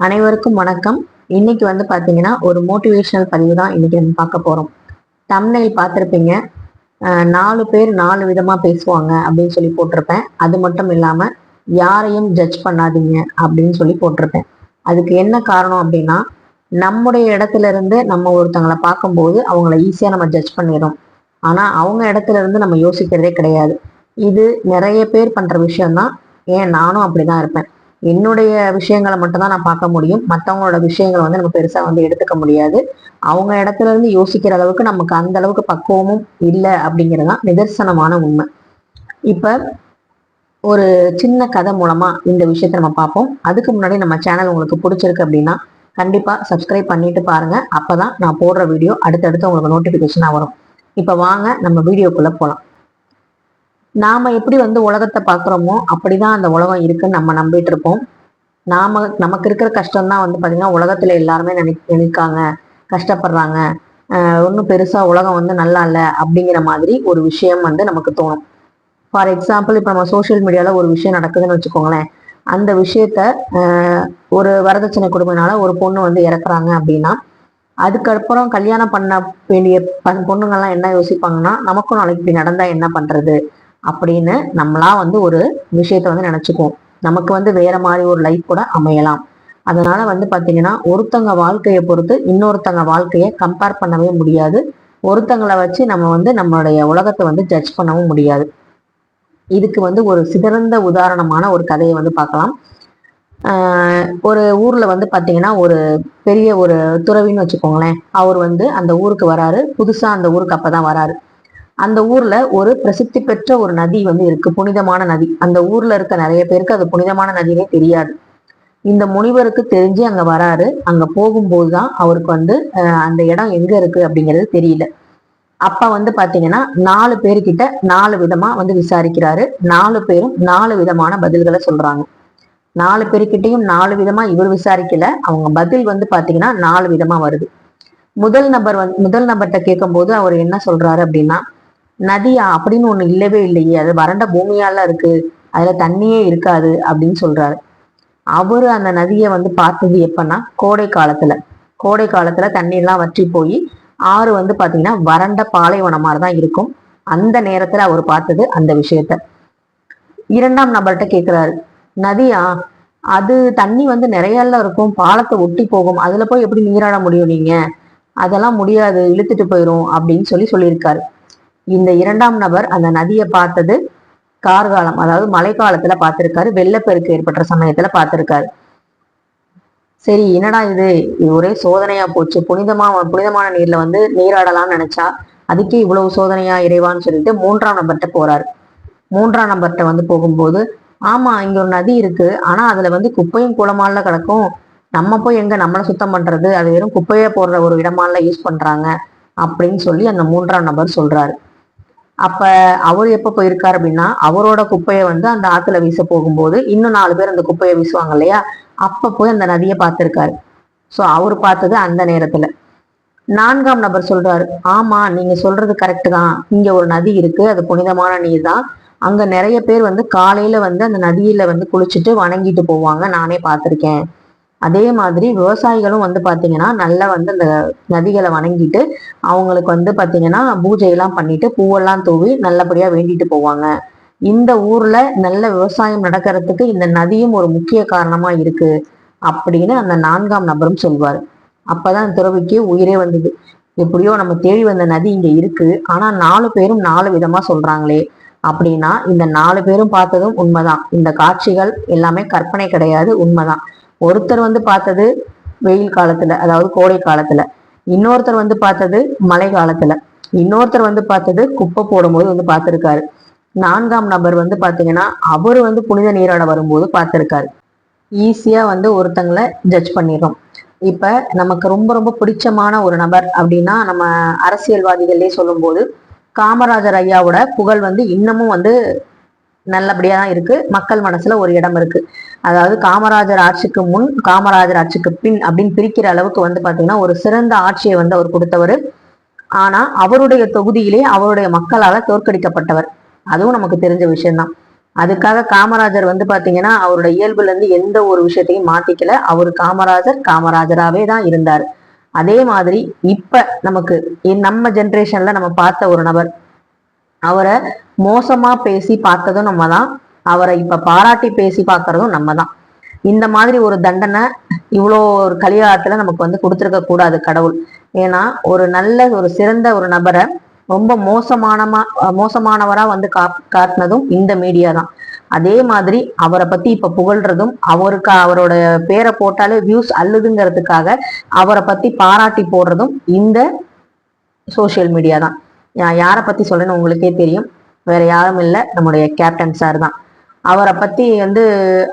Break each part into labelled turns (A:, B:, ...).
A: அனைவருக்கும் வணக்கம். இன்னைக்கு வந்து பாத்தீங்கன்னா ஒரு மோட்டிவேஷனல் பதிவு தான் இன்னைக்கு நம்ம பார்க்க போறோம். தம்னைல் பார்த்துருப்பீங்க. நாலு பேர் நாலு விதமா பேசுவாங்க அப்படின்னு சொல்லி போட்டிருப்பேன். அது மட்டும் இல்லாம யாரையும் ஜட்ஜ் பண்ணாதீங்க அப்படின்னு சொல்லி போட்டிருப்பேன். அதுக்கு என்ன காரணம் அப்படின்னா நம்முடைய இடத்துல இருந்து நம்ம ஒருத்தங்களை பார்க்கும்போது அவங்கள ஈஸியா நம்ம ஜட்ஜ் பண்ணிடுறோம். ஆனா அவங்க இடத்துல இருந்து நம்ம யோசிக்கிறதே கிடையாது. இது நிறைய பேர் பண்ற விஷயம்தான். ஏன்? நானும் அப்படிதான் இருப்பேன். என்னுடைய விஷயங்களை மட்டும்தான் நான் பார்க்க முடியும். மற்றவங்களோட விஷயங்களை வந்து நம்ம பெருசா வந்து எடுத்துக்க முடியாது. அவங்க இடத்துல இருந்து யோசிக்கிற அளவுக்கு நமக்கு அந்த அளவுக்கு பக்குவமும் இல்லை அப்படிங்கிறது தான் நிதர்சனமான உண்மை. இப்ப ஒரு சின்ன கதை மூலமா இந்த விஷயத்தை நம்ம பார்ப்போம். அதுக்கு முன்னாடி நம்ம சேனல் உங்களுக்கு பிடிச்சிருக்கு அப்படின்னா கண்டிப்பா சப்ஸ்கிரைப் பண்ணிட்டு பாருங்க. அப்பதான் நான் போடுற வீடியோ அடுத்தடுத்து உங்களுக்கு நோட்டிபிகேஷனா வரும். இப்ப வாங்க நம்ம வீடியோக்குள்ள போகலாம் நாம எப்படி வந்து உலகத்தை பார்க்குறோமோ அப்படிதான் அந்த உலகம் இருக்குன்னு நம்ம நம்பிட்டு இருப்போம். நாம நமக்கு இருக்கிற கஷ்டம் தான் வந்து பாத்தீங்கன்னா உலகத்துல எல்லாருமே நினை நினைக்காங்க கஷ்டப்படுறாங்க. ஒன்றும் பெருசா உலகம் வந்து நல்லா இல்லை அப்படிங்கிற மாதிரி ஒரு விஷயம் வந்து நமக்கு தோணும். ஃபார் எக்ஸாம்பிள் இப்போ நம்ம சோஷியல் மீடியால ஒரு விஷயம் நடக்குதுன்னு வச்சுக்கோங்களேன். அந்த விஷயத்த ஒரு வரதட்சணை கொடுமைனால ஒரு பொண்ணு வந்து இறக்குறாங்க அப்படின்னா அதுக்கப்புறம் கல்யாணம் பண்ண வேண்டிய ப- என்ன யோசிப்பாங்கன்னா நமக்கும் நாளைக்கு இப்படி நடந்தா என்ன பண்றது? அப்படின்னு நம்மளா வந்து ஒரு விஷயத்த வந்து நினைச்சுக்குவோம். நமக்கு வந்து வேற மாதிரி ஒரு லைஃப் கூட அமையலாம். அதனால வந்து பாத்தீங்கன்னா ஒருத்தங்க வாழ்க்கையை பொறுத்து இன்னொருத்தங்க வாழ்க்கையை கம்பேர் பண்ணவே முடியாது. ஒருத்தங்களை வச்சு நம்ம வந்து நம்மளுடைய உலகத்தை வந்து ஜட்ஜ் பண்ணவும் முடியாது. இதுக்கு வந்து ஒரு சிறந்த உதாரணமான ஒரு கதையை வந்து பார்க்கலாம். ஆஹ் ஒரு ஊர்ல வந்து பாத்தீங்கன்னா ஒரு பெரிய ஒரு துறவின்னு வச்சுக்கோங்களேன். அவர் வந்து அந்த ஊருக்கு வராரு. புதுசா அந்த ஊருக்கு அப்பதான் வராரு. அந்த ஊர்ல ஒரு பிரசித்தி பெற்ற ஒரு நதி வந்து இருக்கு. புனிதமான நதி. அந்த ஊர்ல இருக்க நிறைய பேருக்கு அது புனிதமான நதினே தெரியாது. இந்த முனிவருக்கு தெரிஞ்சு அங்க வராரு. அங்க போகும்போதுதான் அவருக்கு வந்து அந்த இடம் எங்க இருக்கு அப்படிங்கிறது தெரியல. அப்ப வந்து பாத்தீங்கன்னா நாலு பேர்கிட்ட நாலு விதமா வந்து விசாரிக்கிறாரு. நாலு பேரும் நாலு விதமான பதில்களை சொல்றாங்க. நாலு பேர்கிட்டயும் நாலு விதமா இவர் விசாரிக்கல. அவங்க பதில் வந்து பாத்தீங்கன்னா நாலு விதமா வருது. முதல் நபர் வந்து முதல் நபர்கிட்ட கேட்கும்போது அவர் என்ன சொல்றாரு அப்படின்னா நதியா அப்படின்னு ஒண்ணு இல்லவே இல்லையே. அது வறண்ட பூமியால இருக்கு. அதுல தண்ணியே இருக்காது அப்படின்னு சொல்றாரு. அவரு அந்த நதியை வந்து பார்த்தது எப்பன்னா கோடை காலத்துல. கோடை காலத்துல தண்ணி எல்லாம் வற்றி போய் ஆறு வந்து பாத்தீங்கன்னா வறண்ட பாலைவனம் மாதிரி தான் இருக்கும். அந்த நேரத்துல அவர் பார்த்தது அந்த விஷயத்த. இரண்டாம் நபர்கிட்ட கேக்குறாரு நதியா அது தண்ணி வந்து நிறையெல்லாம் இருக்கும். பாலத்தை ஒட்டி போகும். அதுல போய் எப்படி நீராட முடியும் நீங்க? அதெல்லாம் முடியாது. இழுத்துட்டு போயிடும் அப்படின்னு சொல்லி சொல்லியிருக்காரு. இந்த இரண்டாம் நபர் அந்த நதியை பார்த்தது கார்காலம் அதாவது மழைக்காலத்துல பார்த்திருக்காரு. வெள்ளப்பெருக்கு ஏற்பட்ட சமயத்துல பார்த்திருக்காரு. சரி என்னடா இது? இது ஒரே சோதனையா போச்சு. புனிதமா புனிதமான நீர்ல வந்து நீராடலாம்னு நினைச்சா அதுக்கே இவ்வளவு சோதனையா இறைவான்னு சொல்லிட்டு மூன்றாம் நபர்கிட்ட போறாரு. மூன்றாம் நபர்கிட்ட வந்து போகும்போது ஆமா இங்க ஒரு நதி இருக்கு. ஆனா அதுல வந்து குப்பையும் குளமால கிடக்கும். நம்ம போய் எங்க நம்மளை சுத்தம் பண்றது? அது வெறும் குப்பையை போடுற ஒரு இடமால யூஸ் பண்றாங்க. அப்படின்னு சொல்லி அந்த மூன்றாம் நபர் சொல்றாரு. அப்ப அவர் எப்ப போயிருக்காரு அப்படின்னா அவரோட குப்பையை வந்து அந்த ஆத்துல வீச போகும்போது இன்னும் நாலு பேர் அந்த குப்பையை வீசுவாங்க இல்லையா? அப்ப போய் அந்த நதியை பார்த்திருக்காரு. ஸோ அவர் பார்த்தது அந்த நேரத்துல. நான்காம் நபர் சொல்றாரு ஆமா நீங்க சொல்றது கரெக்டு தான். இங்க ஒரு நதி இருக்கு அது புனிதமான நீர் தான். அங்க நிறைய பேர் வந்து காலையில வந்து அந்த நதியில வந்து குளிச்சுட்டு வணங்கிட்டு போவாங்க. நானே பார்த்திருக்கேன். அதே மாதிரி விவசாயிகளும் வந்து பாத்தீங்கன்னா நல்லா வந்து அந்த நதிகளை வணங்கிட்டு அவங்களுக்கு வந்து பாத்தீங்கன்னா பூஜை எல்லாம் பண்ணிட்டு பூவெல்லாம் தூவி நல்லபடியா வேண்டிட்டு போவாங்க. இந்த ஊர்ல நல்ல விவசாயம் நடக்கிறதுக்கு இந்த நதியும் ஒரு முக்கிய காரணமா இருக்கு அப்படின்னு அந்த நான்காம் நபரும் சொல்வார். அப்பதான் துறவிக்கு உயிரே வந்தது. எப்படியோ நம்ம தேடி வந்த நதி இங்க இருக்கு. ஆனா நாலு பேரும் நாலு விதமா சொல்றாங்களே. அப்படின்னா இந்த நாலு பேரும் பார்த்ததும் உண்மைதான். இந்த காட்சிகள் எல்லாமே கற்பனை கிடையாது உண்மைதான். ஒருத்தர் வந்து பார்த்தது வெயில் காலத்துல அதாவது கோடை காலத்துல. இன்னொருத்தர் வந்து பார்த்தது மழை காலத்துல. இன்னொருத்தர் வந்து பார்த்தது குப்பை போடும்போது வந்து பார்த்துருக்காரு. நான்காம் நபர் வந்து பார்த்தீங்கன்னா அவர் வந்து புனித நீராட வரும்போது பார்த்துருக்காரு. ஈஸியா வந்து ஒருத்தங்களை ஜட்ஜ் பண்ணிடுறோம். இப்ப நமக்கு ரொம்ப ரொம்ப பிடிச்சமான ஒரு நபர் அப்படின்னா நம்ம அரசியல்வாதிகளே சொல்லும்போது காமராஜர் ஐயாவோட புகழ் வந்து இன்னமும் வந்து நல்லபடியா தான் இருக்கு. மக்கள் மனசுல ஒரு இடம் இருக்கு. அதாவது காமராஜர் ஆட்சிக்கு முன் காமராஜர் ஆட்சிக்கு பின் அப்படின்னு பிரிக்கிற அளவுக்கு வந்து பாத்தீங்கன்னா ஒரு சிறந்த ஆட்சியை வந்து அவர் கொடுத்தவர். ஆனா அவருடைய தொகுதியிலே அவருடைய மக்களால தோற்கடிக்கப்பட்டவர். அதுவும் நமக்கு தெரிஞ்ச விஷயம்தான். அதுக்காக காமராஜர் வந்து பாத்தீங்கன்னா அவரோட இயல்புல இருந்து எந்த ஒரு விஷயத்தையும் மாத்திக்கல. அவர் காமராஜர் காமராஜராவே தான் இருந்தார். அதே மாதிரி இப்ப நமக்கு நம்ம ஜென்ரேஷன்ல நம்ம பார்த்த ஒரு நபர் அவரை மோசமா பேசி பார்த்ததும் நம்ம தான் அவரை இப்ப பாராட்டி பேசி பார்க்கறதும் நம்ம தான் இந்த மாதிரி ஒரு தண்டனை இவ்வளோ ஒரு கலிகாலத்துல நமக்கு வந்து கொடுத்துருக்க கூடாது கடவுள். ஏன்னா ஒரு நல்ல ஒரு சிறந்த ஒரு நபரை ரொம்ப மோசமானமா மோசமானவரா வந்து கா காட்டினதும் இந்த மீடியா தான். அதே மாதிரி அவரை பத்தி இப்ப புகழ்றதும் அவருக்கு அவரோட பேரை போட்டாலே வியூஸ் அல்லுதுங்கிறதுக்காக அவரை பத்தி பாராட்டி போடுறதும் இந்த சோஷியல் மீடியா தான். நான் யாரை பற்றி சொல்கிறேன்னு உங்களுக்கே தெரியும். வேற யாரும் இல்லை. நம்முடைய கேப்டன் சார் தான். அவரை பற்றி வந்து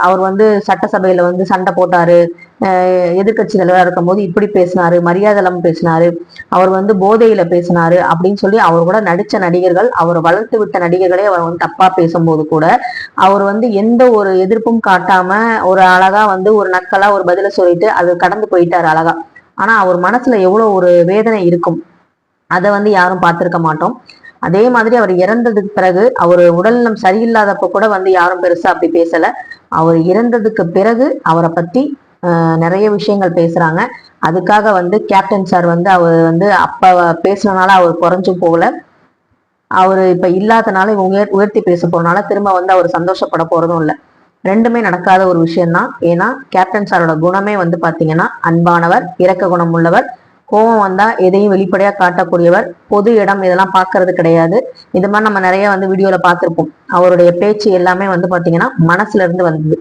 A: அவர் வந்து சட்டசபையில் வந்து சண்டை போட்டார். எதிர்கட்சி எதிர்க்கட்சி தலைவராக இருக்கும்போது இப்படி பேசினாரு மரியாதை இல்லாமல் பேசினாரு. அவர் வந்து போதையில் பேசினாரு அப்படின்னு சொல்லி அவர் கூட நடித்த நடிகர்கள் அவர் வளர்த்து விட்ட நடிகர்களே அவர் வந்து தப்பாக பேசும்போது கூட அவர் வந்து எந்த ஒரு எதிர்ப்பும் காட்டாமல் ஒரு அழகாக வந்து ஒரு நக்கலாக ஒரு பதிலை சொல்லிட்டு அது கடந்து போயிட்டார் அழகா. ஆனால் அவர் மனசில் எவ்வளோ ஒரு வேதனை இருக்கும். அதை வந்து யாரும் பார்த்துருக்க மாட்டோம். அதே மாதிரி அவர் இறந்ததுக்கு பிறகு அவர் உடல்நலம் சரியில்லாதப்ப கூட வந்து யாரும் பெருசா அப்படி பேசல. அவர் இறந்ததுக்கு பிறகு அவரை பத்தி நிறைய விஷயங்கள் பேசுறாங்க. அதுக்காக வந்து கேப்டன் சார் வந்து அவர் வந்து அப்ப பேசுனனால அவர் குறைஞ்சு போகல. அவர் இப்ப இல்லாதனால இவங்க உயர் உயர்த்தி பேச போறனால திரும்ப வந்து அவர் சந்தோஷப்பட போறதும் இல்லை. ரெண்டுமே நடக்காத ஒரு விஷயம்தான். ஏன்னா கேப்டன் சாரோட குணமே வந்து பாத்தீங்கன்னா அன்பானவர் இரக்க குணம் உள்ளவர். கோபம் வந்தா எதையும் வெளிப்படையா காட்டக்கூடியவர் பொது இடம் இதெல்லாம் பார்க்கிறது கிடையாது. இது மாதிரி நம்ம நிறைய வந்து வீடியோல பார்த்துருப்போம். அவருடைய பேச்சு எல்லாமே வந்து பாத்தீங்கன்னா மனசுல இருந்து வந்தது.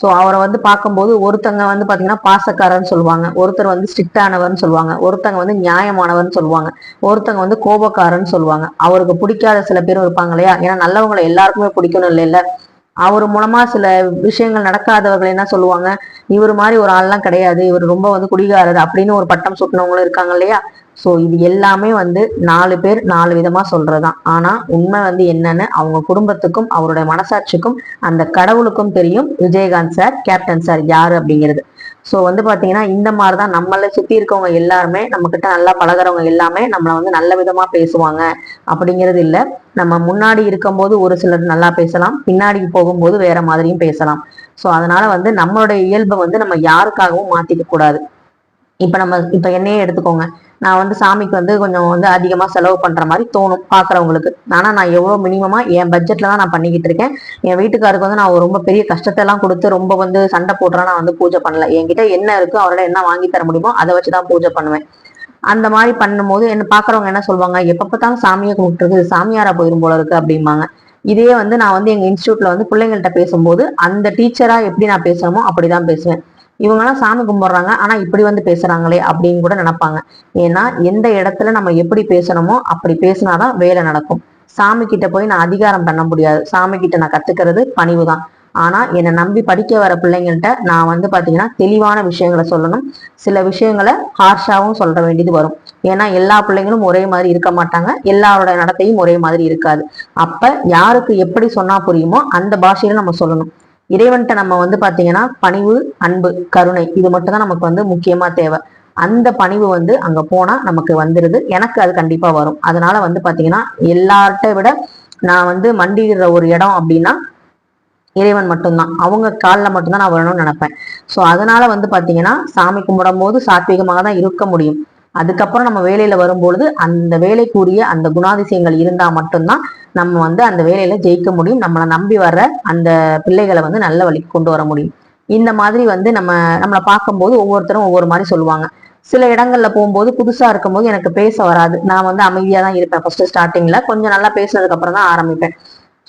A: ஸோ அவரை வந்து பார்க்கும்போது ஒருத்தங்க வந்து பார்த்தீங்கன்னா பாசக்காரன்னு சொல்லுவாங்க. ஒருத்தர் வந்து ஸ்ட்ரிக்டானவர்னு சொல்லுவாங்க. ஒருத்தங்க வந்து நியாயமானவர்னு சொல்லுவாங்க. ஒருத்தங்க வந்து கோபக்காரன்னு சொல்லுவாங்க. அவருக்கு பிடிக்காத சில பேரும் இருப்பாங்க இல்லையா? ஏன்னா நல்லவங்களை எல்லாருக்குமே பிடிக்கணும் இல்லை அவர் மூலமா சில விஷயங்கள் நடக்காதவர்கள் என்ன சொல்லுவாங்க? இவர் மாதிரி ஒரு ஆள்லாம் கிடையாது. இவர் ரொம்ப வந்து குடிகாரர் அப்படின்னு ஒரு பட்டம் சுட்டினவங்களும் இருக்காங்க இல்லையா? சோ இது எல்லாமே வந்து நாலு பேர் நாலு விதமா சொல்றதுதான். ஆனா உண்மை வந்து என்னன்னு அவங்க குடும்பத்துக்கும் அவருடைய மனசாட்சிக்கும் அந்த கடவுளுக்கும் தெரியும். விஜயகாந்த் சார் கேப்டன் சார் யாரு அப்படிங்கிறது. சோ வந்து பாத்தீங்கன்னா இந்த மாதிரி தான் நம்மளை சுத்தி இருக்கவங்க எல்லாருமே நம்ம கிட்ட நல்லா பழகுறவங்க எல்லாமே நம்மளை வந்து நல்ல விதமா பேசுவாங்க அப்படிங்கிறது இல்ல. நம்ம முன்னாடி இருக்கும்போது ஒரு சிலர் நல்லா பேசலாம் பின்னாடி போகும்போது வேற மாதிரியும் பேசலாம். சோ அதனால வந்து நம்மளுடைய இயல்பை வந்து நம்ம யாருக்காகவும் மாத்திக்க கூடாது. இப்ப நம்ம இப்ப என்னையே எடுத்துக்கோங்க. நான் வந்து சாமிக்கு வந்து கொஞ்சம் வந்து அதிகமாக செலவு பண்ணுற மாதிரி தோணும் பார்க்குறவங்களுக்கு ஆனால் நான் எவ்வளோ மினிமமாக என் பட்ஜெட்டில் தான் நான் பண்ணிக்கிட்டு இருக்கேன். என் வீட்டுக்காருக்கு வந்து நான் ரொம்ப பெரிய கஷ்டத்தை எல்லாம் கொடுத்து ரொம்ப வந்து சண்டை போடுறேன் நான் வந்து பூஜை பண்ணல. என்கிட்ட என்ன இருக்கோ அவரோட என்ன வாங்கி தர முடியுமோ அதை வச்சு தான் பூஜை பண்ணுவேன். அந்த மாதிரி பண்ணும்போது என்ன பார்க்குறவங்க என்ன சொல்லுவாங்க? எப்போ பார்த்தாலும் சாமியை கும்பிட்டுருக்கு சாமியாரா போயிரும் போல இருக்கு அப்படிம்பாங்க. இதே வந்து நான் வந்து எங்கள் இன்ஸ்டியூட்டில் வந்து பிள்ளைங்கள்ட்ட பேசும்போது அந்த டீச்சராக எப்படி நான் பேசணுமோ அப்படி தான் பேசுவேன். இவங்கெல்லாம் சாமி கும்பிடுறாங்க. ஆனா இப்படி வந்து பேசுறாங்களே அப்படின்னு கூட நினைப்பாங்க. ஏன்னா எந்த இடத்துல நம்ம எப்படி பேசணுமோ அப்படி பேசினாதான் வேலை நடக்கும். சாமி கிட்ட போய் நான் அதிகாரம் பண்ண முடியாது. சாமி கிட்ட நான் கத்துக்கிறது பணிவு தான் ஆனா என்னை நம்பி படிக்க வர பிள்ளைங்கள்ட்ட நான் வந்து பாத்தீங்கன்னா தெளிவான விஷயங்களை சொல்லணும். சில விஷயங்களை ஹார்ஷாவும் சொல்ல வேண்டியது வரும். ஏன்னா எல்லா பிள்ளைங்களும் ஒரே மாதிரி இருக்க மாட்டாங்க. எல்லாரோட நடத்தையும் ஒரே மாதிரி இருக்காது. அப்ப யாருக்கு எப்படி சொன்னா புரியுமோ அந்த பாஷையில நம்ம சொல்லணும். இறைவன்கிட்ட நம்ம வந்து பாத்தீங்கன்னா பணிவு அன்பு கருணை இது மட்டும் தான் நமக்கு வந்து முக்கியமா தேவை. அந்த பணிவு வந்து அங்க போனா நமக்கு வந்துருது. எனக்கு அது கண்டிப்பா வரும். அதனால வந்து பாத்தீங்கன்னா எல்லார்ட்ட விட நான் வந்து மண்டிடுற ஒரு இடம் அப்படின்னா இறைவன் மட்டும்தான். அவங்க காலில் மட்டும்தான் நான் வரணும்னு நினைப்பேன். ஸோ அதனால வந்து பாத்தீங்கன்னா சாமி கும்பிடும் போது சாத்வீகமாக தான் இருக்க முடியும். அதுக்கப்புறம் நம்ம வேலையில வரும்பொழுது அந்த வேலைக்குரிய அந்த குணாதிசயங்கள் இருந்தா மட்டும்தான் நம்ம வந்து அந்த வேலையில ஜெயிக்க முடியும். நம்மளை நம்பி வர்ற அந்த பிள்ளைகளை வந்து நல்ல வழிக்கு கொண்டு வர முடியும். இந்த மாதிரி வந்து நம்ம நம்மளை பார்க்கும்போது ஒவ்வொருத்தரும் ஒவ்வொரு மாதிரி சொல்லுவாங்க. சில இடங்கள்ல போகும்போது புதுசா இருக்கும்போது எனக்கு பேச வராது. நான் வந்து அமைதியா தான் இருப்பேன். ஃபர்ஸ்ட் ஸ்டார்டிங்ல கொஞ்சம் நல்லா பேசுனதுக்கு அப்புறம் தான் ஆரம்பிப்பேன்.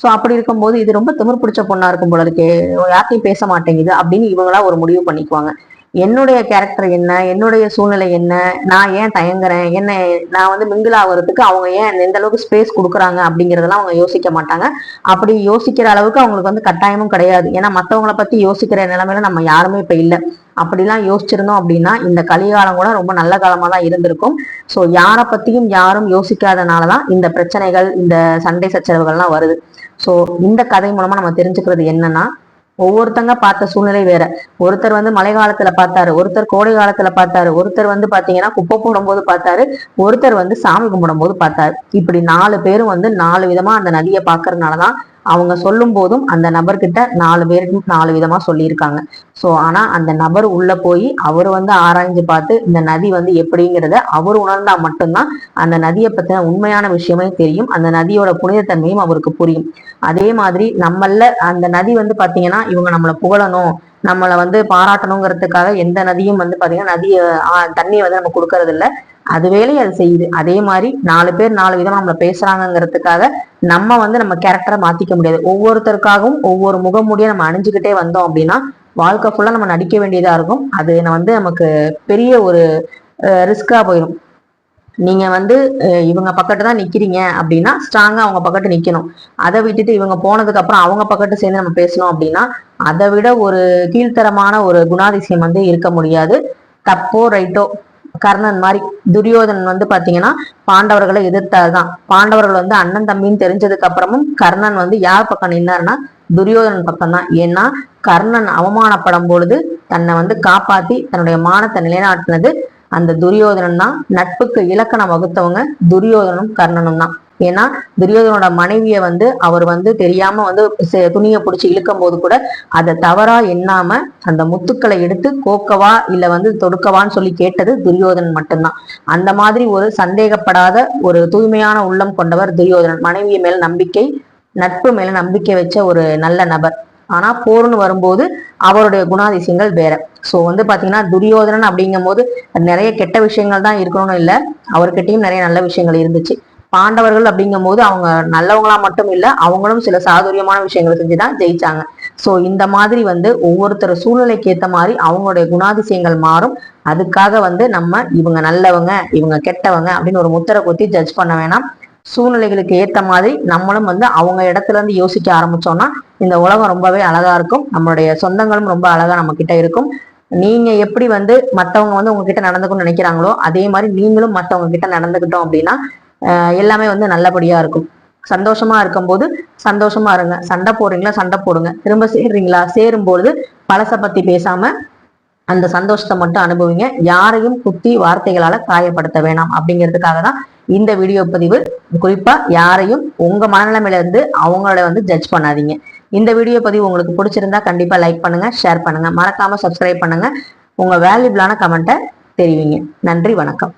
A: ஸோ அப்படி இருக்கும்போது இது ரொம்ப திமிர் பிடிச்ச பொண்ணா இருக்கும் போல இருக்கு. யார்ட்டையும் பேச மாட்டேங்குது அப்படின்னு இவங்களா ஒரு முடிவு பண்ணிக்குவாங்க. என்னுடைய கேரக்டர் என்ன? என்னுடைய சூழ்நிலை என்ன? நான் ஏன் தயங்குறேன்? என்ன நான் வந்து மிங்கிள் ஆகுறதுக்கு அவங்க ஏன் எந்த அளவுக்கு ஸ்பேஸ் கொடுக்குறாங்க அப்படிங்கிறதெல்லாம் அவங்க யோசிக்க மாட்டாங்க. அப்படி யோசிக்கிற அளவுக்கு அவங்களுக்கு வந்து கட்டாயமும் கிடையாது. ஏன்னா மற்றவங்களை பத்தி யோசிக்கிற நிலைமையில நம்ம யாருமே இப்ப இல்லை. அப்படிலாம் யோசிச்சிருந்தோம் அப்படின்னா இந்த கலிகாலம் கூட ரொம்ப நல்ல காலமா தான் இருந்திருக்கும். ஸோ யாரை பத்தியும் யாரும் யோசிக்காதனாலதான் இந்த பிரச்சனைகள் இந்த சண்டை சச்சரவுகள்லாம் வருது. ஸோ இந்த கதை மூலமா நம்ம தெரிஞ்சுக்கிறது என்னன்னா ஒவ்வொருத்தங்க பார்த்த சூழ்நிலை வேற. ஒருத்தர் வந்து மழை காலத்துல பார்த்தாரு ஒருத்தர் கோடை காலத்துல பார்த்தாரு ஒருத்தர் வந்து பாத்தீங்கன்னா குப்பை போடும்போது பார்த்தாரு ஒருத்தர் வந்து சாமி கும்பிடும் போது பார்த்தாரு. இப்படி நாலு பேரும் வந்து நாலு விதமா அந்த நதியை பார்க்கறதுனாலதான் அவங்க சொல்லும் போதும் அந்த நபர்கிட்ட நாலு பேர் நாலு விதமா சொல்லியிருக்காங்க. ஸோ ஆனா அந்த நபர் உள்ள போய் அவர் வந்து ஆராய்ஞ்சு பார்த்து இந்த நதி வந்து எப்படிங்கிறத அவர் உணர்ந்தா மட்டும்தான் அந்த நதியை பத்தின உண்மையான விஷயமே தெரியும். அந்த நதியோட புனிதத்தன்மையும் அவருக்கு புரியும். அதே மாதிரி நம்மள அந்த நதி வந்து பாத்தீங்கன்னா இவங்க நம்மளை புகழணும். நம்மளை வந்து பாராட்டணுங்கிறதுக்காக எந்த நதியும் வந்து பாத்தீங்கன்னா நதியை தண்ணியை வந்து நம்ம கொடுக்கறது இல்லை அது வேலையை அது செய்யுது. அதே மாதிரி நாலு பேர் நாலு விதமா நம்மளை பேசுறாங்கிறதுக்காக நம்ம வந்து நம்ம கேரக்டரை மாத்திக்க முடியாது. ஒவ்வொருத்தருக்காகவும் ஒவ்வொரு முகமூடிய நம்ம அணிஞ்சுக்கிட்டே வந்தோம் அப்படின்னா வாழ்க்கை ஃபுல்லா நம்ம நடிக்க வேண்டியதா இருக்கும். அது வந்து நமக்கு பெரிய ஒரு ரிஸ்கா போயிடும் நீங்க வந்து இவங்க பக்கத்து தான் நிக்கிறீங்க அப்படின்னா ஸ்ட்ராங்கா அவங்க பக்கத்து நிக்கணும். அதை விட்டுட்டு இவங்க போனதுக்கு அப்புறம் அவங்க பக்கத்து சேர்ந்து நம்ம பேசணும் அப்படின்னா அதை விட ஒரு கீழ்த்தரமான ஒரு குணாதிசயம் வந்து இருக்க முடியாது. தப்போ ரைட்டோ கர்ணன் மாதிரி துரியோதனன் வந்து பாத்தீங்கன்னா பாண்டவர்களை எதிர்த்தாருதான் பாண்டவர்கள் வந்து அண்ணன் தம்பின்னு தெரிஞ்சதுக்கு அப்புறமும் கர்ணன் வந்து யார் பக்கம் நின்னாருன்னா துரியோதனன் பக்கம் தான். ஏன்னா கர்ணன் அவமானப்படும் பொழுது தன்னை வந்து காப்பாத்தி தன்னுடைய மானத்தை நிலைநாட்டினது அந்த துரியோதனன் தான் நட்புக்கு இலக்கணம் வகுத்தவங்க துரியோதனும் கர்ணனும் தான். ஏன்னா துரியோதனோட மனைவிய வந்து அவர் வந்து தெரியாம வந்து துணியை பிடிச்சி இழுக்கும் போது கூட அதை தவறா எண்ணாம அந்த முத்துக்களை எடுத்து கோக்கவா இல்ல வந்து தொடுக்கவான்னு சொல்லி கேட்டது துரியோதனன் மட்டும்தான். அந்த மாதிரி ஒரு சந்தேகப்படாத ஒரு தூய்மையான உள்ளம் கொண்டவர் துரியோதனன். மனைவிய மேல் நம்பிக்கை நட்பு மேல நம்பிக்கை வச்ச ஒரு நல்ல நபர். ஆனால் போர்னு வரும்போது அவருடைய குணாதிசயங்கள் வேற. ஸோ வந்து பார்த்தீங்கன்னா துரியோதனன் அப்படிங்கும் போது நிறைய கெட்ட விஷயங்கள் தான் இருக்கணும்னு இல்லை. அவர்கிட்டையும் நிறைய நல்ல விஷயங்கள் இருந்துச்சு. பாண்டவர்கள் அப்படிங்கும் போது அவங்க நல்லவங்களா மட்டும் இல்லை அவங்களும் சில சாதுரியமான விஷயங்களை செஞ்சுதான் ஜெயிச்சாங்க. ஸோ இந்த மாதிரி வந்து ஒவ்வொருத்தர் சூழ்நிலைக்கு ஏற்ற மாதிரி அவங்களுடைய குணாதிசயங்கள் மாறும். அதுக்காக வந்து நம்ம இவங்க நல்லவங்க இவங்க கெட்டவங்க அப்படின்னு ஒரு முத்திரை குத்தி ஜட்ஜ் பண்ண வேணாம். சூழ்நிலைகளுக்கு ஏத்த மாதிரி நம்மளும் வந்து அவங்க இடத்துல இருந்து யோசிக்க ஆரம்பிச்சோம்னா இந்த உலகம் ரொம்பவே அழகா இருக்கும். நம்மளுடைய சொந்தங்களும் ரொம்ப அழகா நம்ம கிட்ட இருக்கும். நீங்க எப்படி வந்து மத்தவங்க வந்து உங்ககிட்ட நடந்துக்கணும்னு நினைக்கிறாங்களோ அதே மாதிரி நீங்களும் மற்றவங்க கிட்ட நடந்துக்கிட்டோம் அப்படின்னா எல்லாமே வந்து நல்லபடியா இருக்கும். சந்தோஷமா இருக்கும்போது சந்தோஷமா இருங்க. சண்டை போடுறீங்களா சண்டை போடுங்க. திரும்ப சேர்றீங்களா? சேரும்பொழுது பழச பத்தி பேசாம அந்த சந்தோஷத்தை மட்டும் அனுபவிங்க. யாரையும் குத்தி வார்த்தைகளால காயப்படுத்த வேணாம் அப்படிங்கிறதுக்காக தான் இந்த வீடியோ பதிவு குறிப்பா யாரையும் உங்க மனநிலைமையில இருந்து அவங்கள வந்து ஜட்ஜ் பண்ணாதீங்க. இந்த வீடியோ பதிவு உங்களுக்கு பிடிச்சிருந்தா கண்டிப்பா லைக் பண்ணுங்க ஷேர் பண்ணுங்க. மறக்காம சப்ஸ்கிரைப் பண்ணுங்க. உங்க வேல்யூபிளான கமெண்ட்டை தெரிவிங்க. நன்றி வணக்கம்.